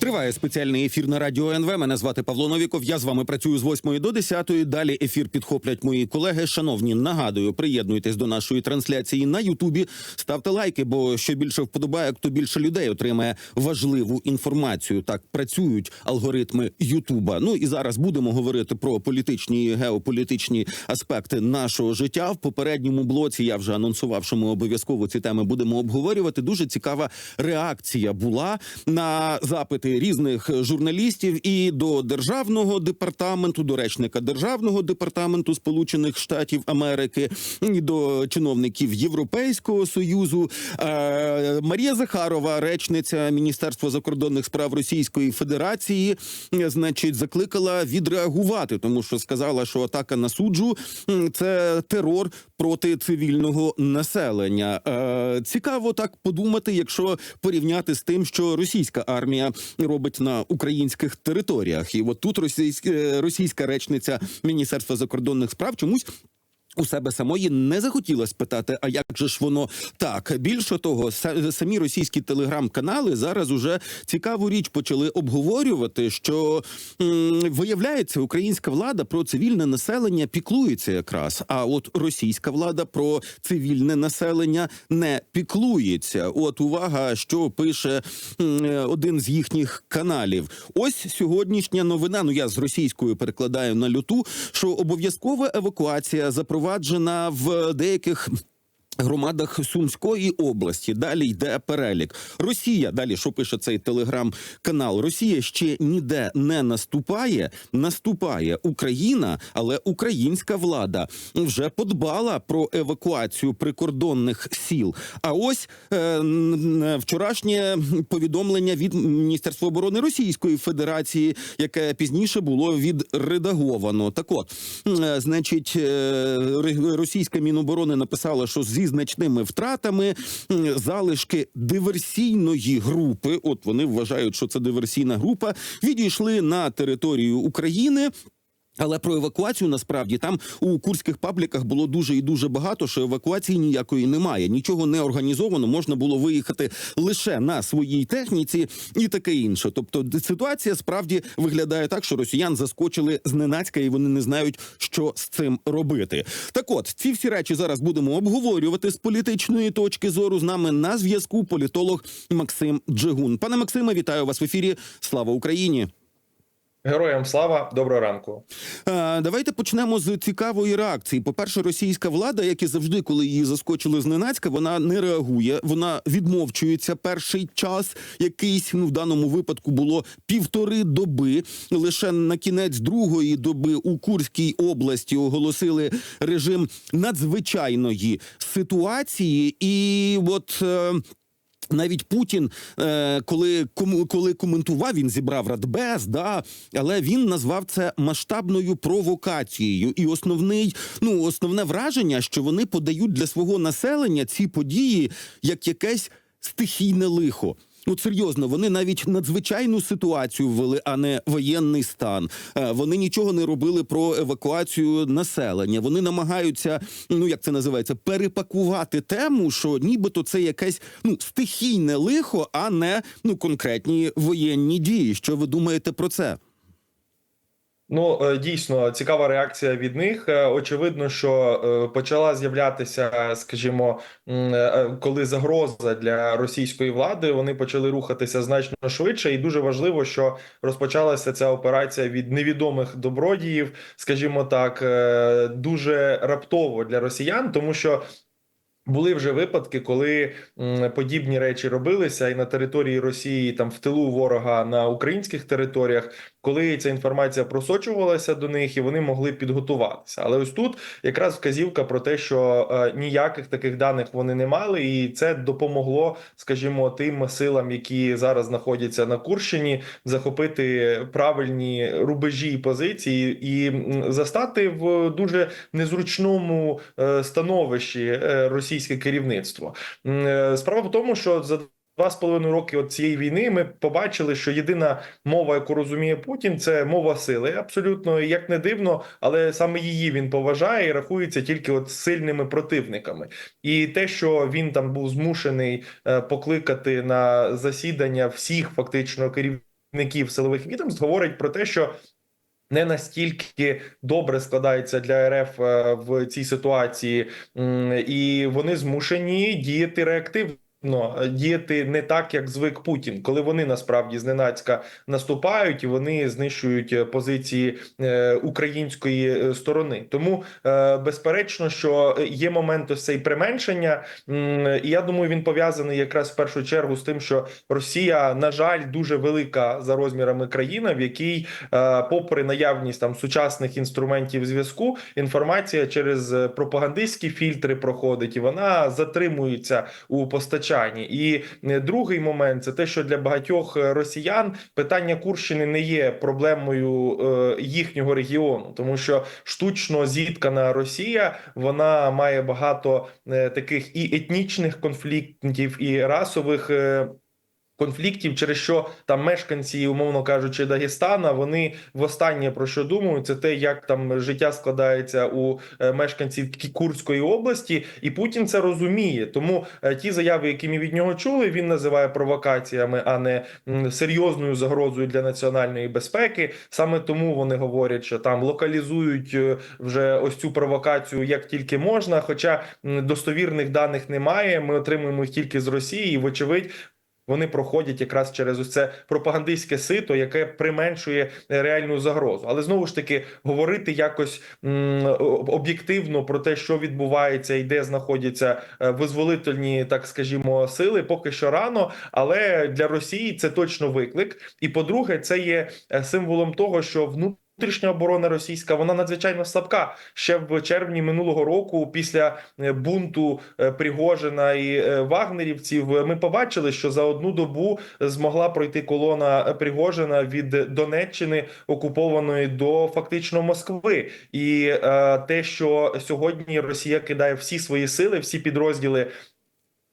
Триває спеціальний ефір на радіо НВ. Мене звати Павло Новіков. Я з вами працюю з 8 до 10. Далі ефір підхоплять мої колеги. Шановні, нагадую, приєднуйтесь до нашої трансляції на Ютубі. Ставте лайки, бо що більше вподобає, то більше людей отримає важливу інформацію. Так працюють алгоритми Ютуба. Ну і зараз будемо говорити про політичні і геополітичні аспекти нашого життя. В попередньому блоці я вже анонсував, що ми обов'язково ці теми будемо обговорювати. Дуже цікава реакція була на запити різних журналістів і до державного департаменту, до речника державного департаменту Сполучених Штатів Америки, і до чиновників Європейського союзу. Е, Марія Захарова, речниця Міністерства закордонних справ Російської Федерації, е, значить, закликала відреагувати, тому що сказала, що атака на суджу це терор проти цивільного населення. Е, Цікаво так подумати, якщо порівняти з тим, що російська армія робить на українських територіях, і от тут російська, російська речниця Міністерства закордонних справ чомусь. У себе самої не захотіла спитати, а як же ж воно так? Більше того, самі російські телеграм-канали зараз уже цікаву річ почали обговорювати, що виявляється, українська влада про цивільне населення піклується якраз. А от російська влада про цивільне населення не піклується. От увага, що пише один з їхніх каналів. Ось сьогоднішня новина. Ну я з російською перекладаю на люту, що обов'язкова евакуація запроваджена в деяких. Громадах Сумської області далі йде перелік. Росія далі, що пише цей телеграм-канал? Росія ще ніде не наступає. Наступає Україна, але українська влада вже подбала про евакуацію прикордонних сіл. А ось е, вчорашнє повідомлення від Міністерства оборони Російської Федерації, яке пізніше було відредаговано. Так от, е, значить, е, російська міноборони написала, що зі значними втратами залишки диверсійної групи, от вони вважають, що це диверсійна група, відійшли на територію України. Але про евакуацію насправді там у курських пабліках було дуже і дуже багато, що евакуації ніякої немає. Нічого не організовано. Можна було виїхати лише на своїй техніці і таке інше. Тобто ситуація справді виглядає так, що росіян заскочили зненацька, і вони не знають, що з цим робити. Так, от ці всі речі зараз будемо обговорювати з політичної точки зору. З нами на зв'язку політолог Максим Джигун. Пане Максиме, вітаю вас в ефірі. Слава Україні! Героям слава, доброго ранку. Е, Давайте почнемо з цікавої реакції. По-перше, російська влада, як і завжди, коли її заскочили зненацька, вона не реагує, вона відмовчується перший час. Якийсь ну в даному випадку було півтори доби. Лише на кінець другої доби у Курській області оголосили режим надзвичайної ситуації, і от. Навіть Путін, е, коли коли коментував, він зібрав радбез, да, але він назвав це масштабною провокацією. І основний, ну основне враження, що вони подають для свого населення ці події як якесь стихійне лихо. Ну, серйозно, вони навіть надзвичайну ситуацію ввели, а не воєнний стан. Е, Вони нічого не робили про евакуацію населення. Вони намагаються, ну як це називається, перепакувати тему, що нібито це якесь ну стихійне лихо, а не ну конкретні воєнні дії. Що ви думаєте про це? Ну е, дійсно цікава реакція від них. Е, Очевидно, що е, почала з'являтися, скажімо, коли загроза для російської влади, вони почали рухатися значно швидше, і дуже важливо, що розпочалася ця операція від невідомих добродіїв, скажімо так, дуже раптово для росіян, тому що. Були вже випадки, коли подібні речі робилися і на території Росії, там в тилу ворога на українських територіях, коли ця інформація просочувалася до них, і вони могли підготуватися. Але ось тут якраз вказівка про те, що е, ніяких таких даних вони не мали, і це допомогло, скажімо, тим силам, які зараз знаходяться на Курщині, захопити правильні рубежі і позиції і застати в дуже незручному е, становищі е, російське керівництво. Е, Справа в тому, що за два з половиною роки цієї війни ми побачили, що єдина мова, яку розуміє Путін, це мова сили. Абсолютно як не дивно, але саме її він поважає і рахується тільки от сильними противниками. І те, що він там був змушений е, покликати на засідання всіх фактично керівників силових відомств, говорить про те, що не настільки добре складається для РФ е, в цій ситуації, і вони змушені діяти реактивно. Е, Діяти не так, як звик Путін, коли вони насправді зненацька наступають і вони знищують е, позиції е, української е, сторони. Тому безперечно, що є момент ось цей применшення, і я думаю, він пов'язаний якраз в першу чергу з тим, що Росія, на жаль, дуже велика за розмірами країна, в якій, попри наявність там сучасних інструментів зв'язку, інформація через пропагандистські фільтри проходить, і вона затримується у постачанні. І е, другий момент це те, що для багатьох е, росіян питання Курщини не є проблемою е, їхнього регіону, тому що штучно зіткана Росія вона має багато таких і етнічних конфліктів, і расових. Конфліктів, через що там мешканці, умовно кажучи, Дагестана, вони востаннє про що думають, це те, як там життя складається у е, мешканців Курської області, і Путін це розуміє. Тому е, ті заяви, які ми від нього чули, він називає провокаціями, а не серйозною загрозою для національної безпеки. Саме тому вони говорять, що там локалізують е, вже ось цю провокацію як тільки можна. Хоча достовірних даних немає. Ми отримуємо їх тільки з Росії, і вочевидь. Вони проходять якраз через ось це пропагандистське сито, яке применшує е, реальну загрозу. Але знову ж таки говорити якось об'єктивно про те, що відбувається і де знаходяться е, визволительні, так скажімо, сили, поки що рано. Але для Росії це точно виклик. І по-друге, це є е, символом того, що внутрішня Внутрішня оборона російська вона надзвичайно слабка ще в червні минулого року. Після е, бунту е, Пригожина і е, вагнерівців ми побачили, що за одну добу змогла пройти колона Пригожина від Донеччини окупованої до фактично Москви, і е, те, що сьогодні Росія кидає всі свої сили, всі підрозділи.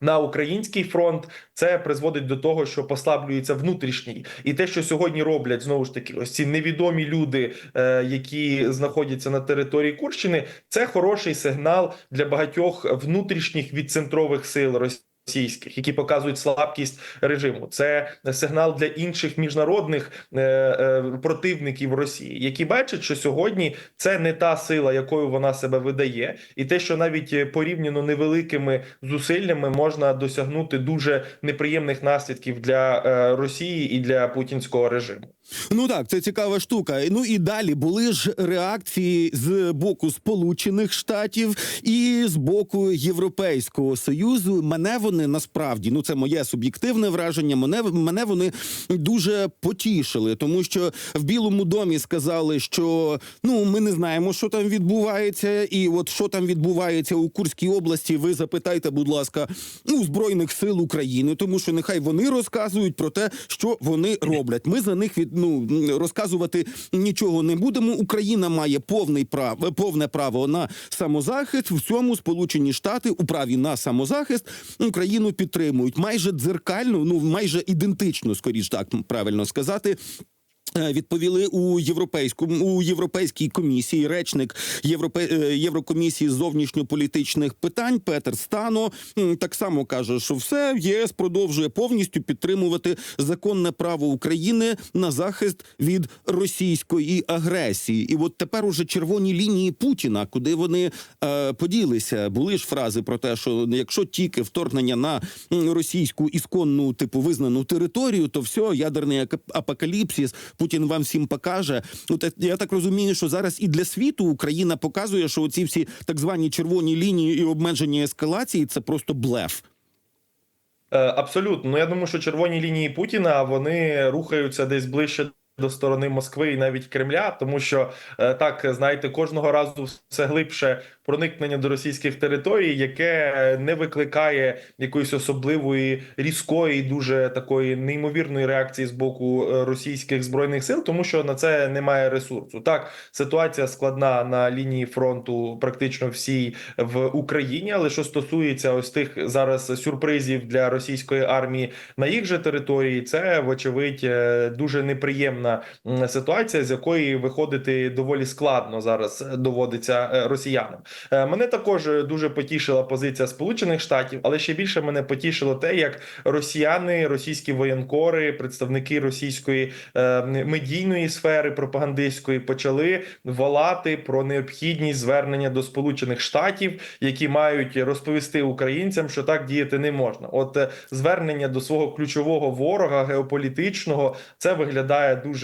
На український фронт це призводить до того, що послаблюється внутрішній, і те, що сьогодні роблять знову ж таки, ось ці невідомі люди, е, які знаходяться на території Курщини, це хороший сигнал для багатьох внутрішніх відцентрових сил Росії. Російських, які показують слабкість режиму, це сигнал для інших міжнародних е, е, противників Росії, які бачать, що сьогодні це не та сила, якою вона себе видає, і те, що навіть е, порівняно невеликими зусиллями можна досягнути дуже неприємних наслідків для Росії і для путінського режиму. Ну так, це цікава штука. Ну і далі були ж реакції з боку Сполучених Штатів і з боку Європейського Союзу. Мене вони насправді, ну це моє суб'єктивне враження. Мене мене вони дуже потішили, тому що в Білому домі сказали, що ну ми не знаємо, що там відбувається, і от що там відбувається у Курській області. Ви запитайте, будь ласка, у збройних сил України, тому що нехай вони розказують про те, що вони роблять. Ми за них від ну розказувати нічого не будемо. Україна має повний прав, повне право на самозахист. В цьому Сполучені Штати у праві на самозахист Україну підтримують майже дзеркально, ну майже ідентично, скоріш так правильно сказати. Е, Відповіли у європейському у європейській комісії речник Європе е, Єврокомісії з зовнішньополітичних питань Петер Стано так само каже, що все ЄС продовжує повністю підтримувати законне право України на захист від російської агресії. І от тепер уже червоні лінії Путіна, куди вони е, поділися, були ж фрази про те, що якщо тільки вторгнення на російську ісконну типу визнану територію, то все ядерний апокаліпсис. Путін вам всім покаже. Ну те- я так розумію, що зараз і для світу Україна показує, що оці всі так звані червоні лінії і обмеження ескалації це просто блеф. Е, Абсолютно. Ну я думаю, що червоні лінії Путіна вони рухаються десь ближче. До сторони Москви і навіть Кремля, тому що е, так знаєте, кожного разу все глибше проникнення до російських територій, яке не викликає якоїсь особливої різкої, дуже такої неймовірної реакції з боку е, російських збройних сил, тому що на це немає ресурсу. Так, ситуація складна на лінії фронту, практично всій в Україні. Але що стосується ось тих зараз сюрпризів для російської армії на їх же території, це вочевидь е, дуже неприємна м, ситуація, з якої виходити доволі складно зараз е, доводиться е, росіянам. Е, Мене також дуже потішила позиція Сполучених Штатів, але ще більше мене потішило те, як росіяни, російські воєнкори, представники російської медійної сфери пропагандистської почали волати про необхідність звернення до Сполучених Штатів, які мають розповісти українцям, що так діяти не можна. От звернення до свого ключового ворога геополітичного це виглядає дуже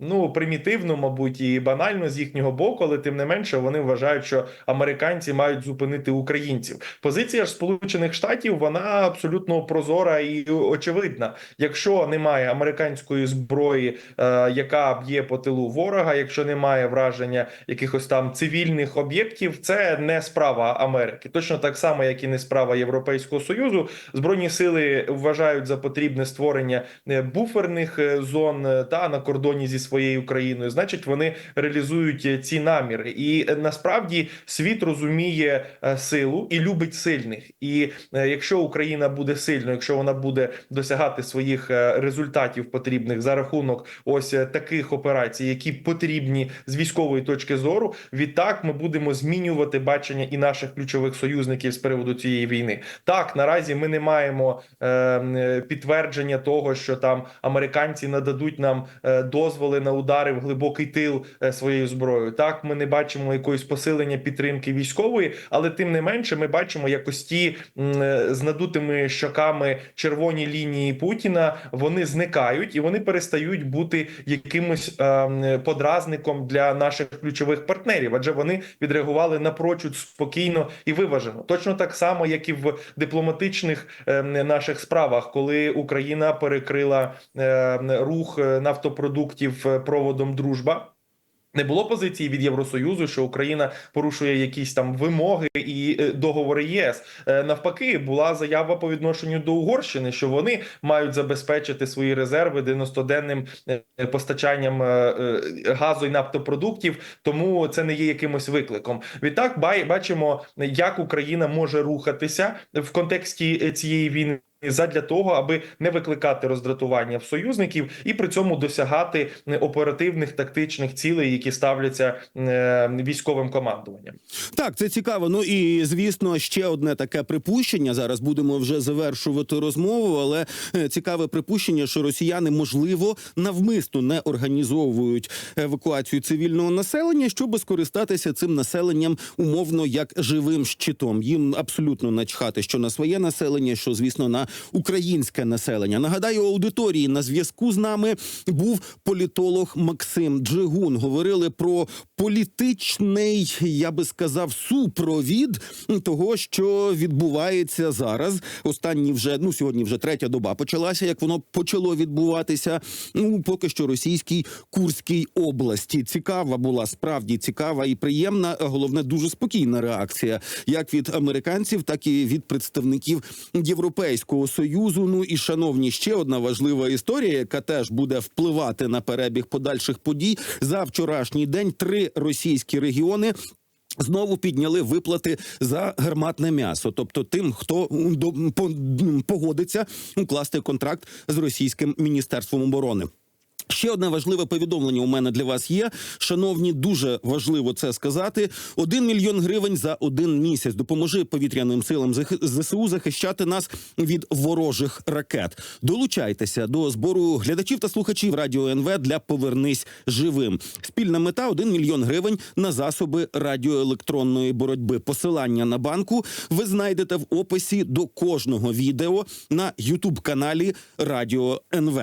ну примітивно, мабуть, і банально з їхнього боку, але тим не менше вони вважають, що американці мають зупинити українців. Позиція ж Сполучених Штатів вона абсолютно прозора і очевидна. Якщо немає американської зброї, е, яка б'є по тилу ворога, якщо немає враження якихось там цивільних об'єктів, це не справа Америки. Точно так само, як і не справа Європейського союзу. Збройні сили вважають за потрібне створення е, буферних е, зон е, та на кордоні зі своєю країною. Значить, вони реалізують е, ці наміри, і е, насправді світ розуміє е, силу і любить сильних. І якщо Україна буде сильною, якщо вона буде досягати своїх результатів потрібних за рахунок ось таких операцій, які потрібні з військової точки зору, відтак ми будемо змінювати бачення і наших ключових союзників з приводу цієї війни. Так наразі ми не маємо е, е, підтвердження того, що там американці нададуть нам е, дозволи на удари в глибокий тил е, своєю зброєю. Так, ми не бачимо якоїсь посилення підтримки військової, але тим не менше, ми бачимо якось ті е, з надутими щоками червоні лінії Путіна. Вони зникають і вони перестають бути якимось е, подразником для наших ключових партнерів, адже вони відреагували напрочуд спокійно і виважено. Точно так само, як і в дипломатичних наших справах, коли Україна перекрила рух нафтопродуктів е, проводом дружба. Не було позиції від Євросоюзу, що Україна порушує якісь там вимоги і е, договори ЄС. Е, Навпаки, була заява по відношенню до Угорщини, що вони мають забезпечити свої резерви 90-денним е, постачанням газу і нафтопродуктів. Тому це не є якимось викликом. Відтак, бачимо, як Україна може рухатися в контексті цієї війни. Задля того, аби не викликати роздратування в союзників і при цьому досягати оперативних тактичних цілей, які ставляться е, військовим командуванням. Так, це цікаво. Ну і звісно, ще одне таке припущення. Зараз будемо вже завершувати розмову, але е, цікаве припущення, що росіяни можливо навмисно не організовують евакуацію цивільного населення, щоб скористатися цим населенням умовно як живим щитом. Їм абсолютно начхати, що на своє населення, що звісно на українське населення. Нагадаю, аудиторії на зв'язку з нами був політолог Максим Джигун. Говорили про політичний, я би сказав, супровід того, що відбувається зараз. Останні вже ну сьогодні вже третя доба почалася. Як воно почало відбуватися? Ну поки що російській Курській області. Цікава була справді цікава і приємна. Головне, дуже спокійна реакція, як від американців, так і від представників Європейського союзу. Ну і шановні, ще одна важлива історія, яка теж буде впливати на перебіг подальших подій. За вчорашній день три російські регіони. Знову підняли виплати за гарматне м'ясо, тобто тим, хто погодиться укласти контракт з російським міністерством оборони. Ще одне важливе повідомлення у мене для вас є. Шановні, дуже важливо це сказати. Один мільйон гривень за один місяць допоможи повітряним силам ЗСУ захищати нас від ворожих ракет. Долучайтеся до збору глядачів та слухачів радіо НВ для повернись живим. Спільна мета 1 мільйон гривень на засоби радіоелектронної боротьби. Посилання на банку ви знайдете в описі до кожного відео на Ютуб каналі Радіо НВ.